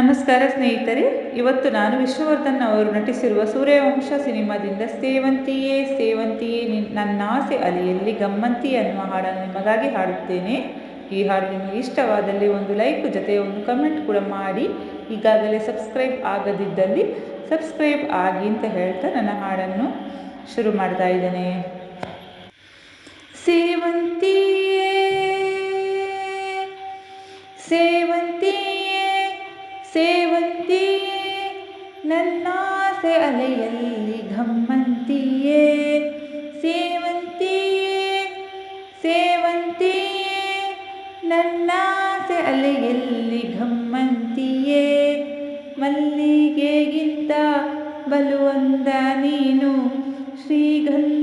ನಮಸ್ಕಾರ ಸ್ನೇಹಿತರೆ, ಇವತ್ತು ನಾನು ವಿಷ್ಣುವರ್ಧನ್ ಅವರು ನಟಿಸಿರುವ ಸೂರ್ಯವಂಶ ಸಿನಿಮಾದಿಂದ ಸೇವಂತಿಯೇ ಸೇವಂತಿಯೇ ನನ್ನ ನನ್ನಾಸೆ ಅಲೆಯಲ್ಲಿ ಗಮ್ಮಂತಿ ಅನ್ನುವ ಹಾಡನ್ನು ನಿಮಗಾಗಿ ಹಾಡುತ್ತೇನೆ. ಈ ಹಾಡು ನಿಮಗೆ ಇಷ್ಟವಾದಲ್ಲಿ ಒಂದು ಲೈಕ್, ಜೊತೆ ಒಂದು ಕಮೆಂಟ್ ಕೂಡ ಮಾಡಿ. ಈಗಾಗಲೇ ಸಬ್ಸ್ಕ್ರೈಬ್ ಆಗದಿದ್ದಲ್ಲಿ ಸಬ್ಸ್ಕ್ರೈಬ್ ಆಗಿ ಅಂತ ಹೇಳ್ತಾ ನನ್ನ ಹಾಡನ್ನು ಶುರು ಮಾಡ್ತಾ ಇದ್ದೇನೆ. ಸೇವಂತಿಯೇ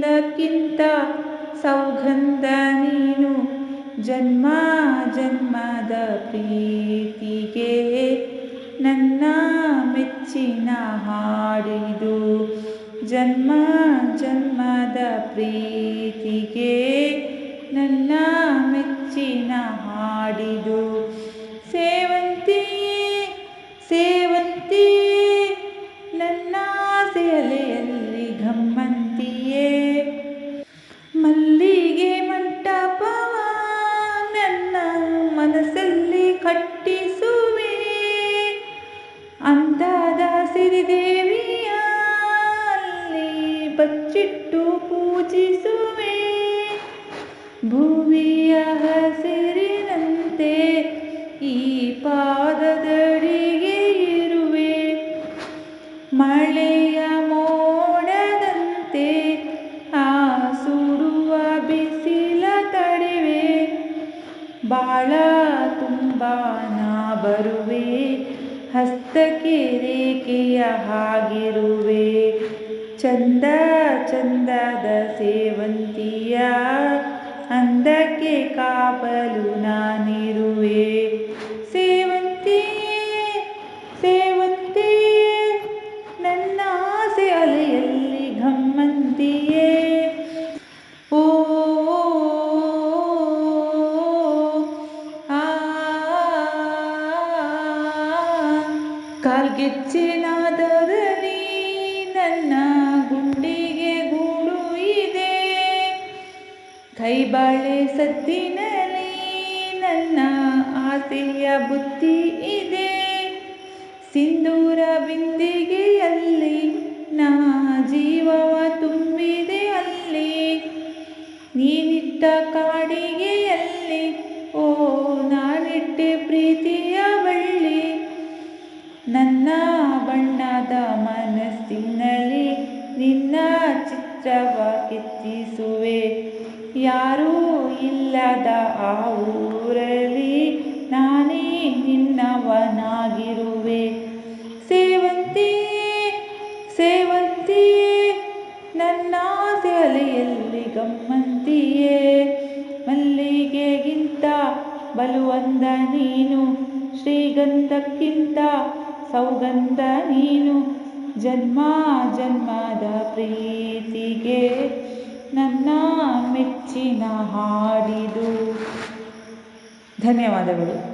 ಶ್ರೀಗಂಧಕ್ಕಿಂತ ಸೌಗಂಧ ನೀನು ಜನ್ಮ ಜನ್ಮದ ಪ್ರೀತಿಗೆ ನನ್ನ ಮೆಚ್ಚಿನ ಹಾಡಿದು ಜನ್ಮ ಜನ್ಮದ ಪ್ರೀತಿಗೆ ನನ್ನ ಮೆಚ್ಚಿನ ಹಾಡಿದು ಸೇವಂತಿಯೇ ಬಚ್ಚಿಟ್ಟು ಪೂಜಿಸುವೆ. ಭೂಮಿಯ ಹಸಿರಿನಂತೆ ಈ ಪಾದದಡಿಗೆ ಇರುವೆ. ಮಳೆಯ ಮೋಡದಂತೆ ಆ ಸುಡುವ ಬಿಸಿಲ ತಡೆವೆ. ಬಾಳ ತುಂಬ ನಾ ಬರುವೆ, ಹಸ್ತಕ್ಕೆ ರೇಖೆಯ ಹಾಗಿರುವೆ. ಚಂದ ಚಂದದ ಸೇವಂತಿಯ ಅಂದಕ್ಕೆ ಕಾಪಲು ನಾನಿರುವೆ ಸೇವಂತಿಯೇ ಸೇವಂತಿಯೇ ನನ್ನ ಆಸೆ ಅಲೆಯಲ್ಲಿ ಘಮ್ಮಂತಿಯೇ ಓ ಆ ಕಾಲ್ಗೆಚ್ಚಿನಾದದಲ್ಲಿ ಕೈಬಾಳೆ ಸದ್ದಿನಲ್ಲಿ ನನ್ನ ಆಸೆಯ ಬುತ್ತಿ ಇದೆ. ಸಿಂಧೂರ ಬಿಂದಿಗೆಯಲ್ಲಿ ನಾ ಜೀವವ ತುಂಬಿದೆ ಅಲ್ಲಿ. ನೀನಿಟ್ಟ ಕಾಡಿಗೆಯಲ್ಲಿ, ಓ ನಾನಿಟ್ಟೆ ಪ್ರೀತಿಯ ಬಳ್ಳಿ. ನನ್ನ ಬಣ್ಣದ ಮನಸ್ಸಿನಲ್ಲಿ ನಿನ್ನ ಚಿತ್ರವ ಕೆತ್ತಿಸುವೆ ಯಾರೂ ಇಲ್ಲದ ಆ ಊರಲ್ಲಿ ನಾನೇ ನಿನ್ನವನಾಗಿರುವೆ. ಸೇವಂತಿ ಸೇವಂತಿಯೇ ನನ್ನ ತಲೆಯಲ್ಲಿ ಗಮ್ಮಂತಿಯೇ. ಮಲ್ಲಿಗೆಗಿಂತ ಬಲುವಂದ ನೀನು, ಶ್ರೀಗಂಧಕ್ಕಿಂತ ಸೌಗಂಧ ನೀನು. ಜನ್ಮ, ಜನ್ಮದ ಪ್ರೀತಿಗೆ ನನ್ನ ಮೆಚ್ಚಿನ ಹಾಡಿದು ಧನ್ಯವಾದಗಳು.